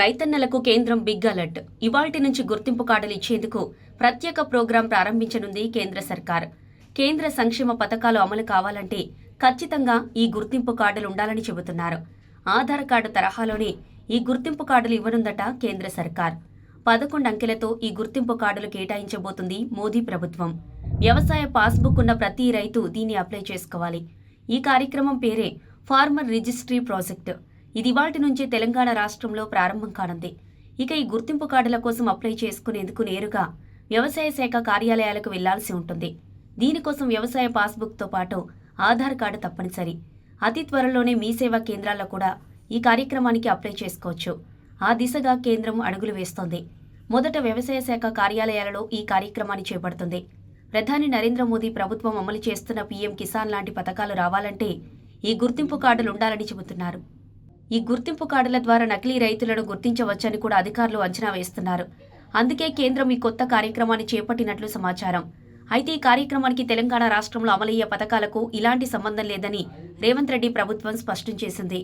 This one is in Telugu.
రైతన్నలకు కేంద్రం బిగ్ అలర్ట్. ఇవాల్టి నుంచి గుర్తింపు కార్డులు ఇచ్చేందుకు ప్రత్యేక ప్రోగ్రాం ప్రారంభించనుంది కేంద్ర సర్కార్. కేంద్ర సంక్షేమ పథకాలు అమలు కావాలంటే ఖచ్చితంగా ఈ గుర్తింపు కార్డులు ఉండాలని చెబుతున్నారు. ఆధార్ కార్డు తరహాలోనే ఈ గుర్తింపు కార్డులు ఇవ్వనుందట కేంద్ర సర్కార్. పదకొండు అంకెలతో ఈ గుర్తింపు కార్డులు కేటాయించబోతుంది మోదీ ప్రభుత్వం. వ్యవసాయ పాస్బుక్ ఉన్న ప్రతి రైతు దీన్ని అప్లై చేసుకోవాలి. ఈ కార్యక్రమం పేరే ఫార్మర్ రిజిస్ట్రీ ప్రాజెక్ట్. ఇది వాటి నుంచి తెలంగాణ రాష్ట్రంలో ప్రారంభం కానుంది. ఇక ఈ గుర్తింపు కార్డుల కోసం అప్లై చేసుకునేందుకు నేరుగా వ్యవసాయ శాఖ కార్యాలయాలకు వెళ్ళాల్సి ఉంటుంది. దీనికోసం వ్యవసాయ పాస్బుక్తో పాటు ఆధార్ కార్డు తప్పనిసరి. అతి త్వరలోనే మీ సేవా కేంద్రాల్లో కూడా ఈ కార్యక్రమానికి అప్లై చేసుకోవచ్చు. ఆ దిశగా కేంద్రం అడుగులు వేస్తోంది. మొదట వ్యవసాయ శాఖ కార్యాలయాలలో ఈ కార్యక్రమాన్ని చేపడుతుంది. ప్రధాని నరేంద్ర మోదీ ప్రభుత్వం అమలు చేస్తున్న పీఎం కిసాన్ లాంటి పథకాలు రావాలంటే ఈ గుర్తింపు కార్డులు ఉండాలని చెబుతున్నారు. ఈ గుర్తింపు కార్డుల ద్వారా నకిలీ రైతులను గుర్తించవచ్చని కూడా అధికారులు అంచనా వేస్తున్నారు. అందుకే కేంద్రం ఈ కొత్త కార్యక్రమాన్ని చేపట్టినట్లు సమాచారం. అయితే ఈ కార్యక్రమానికి తెలంగాణ రాష్ట్రంలో అమలయ్యే పథకాలకు ఇలాంటి సంబంధం లేదని రేవంత్ రెడ్డి ప్రభుత్వం స్పష్టం చేసింది.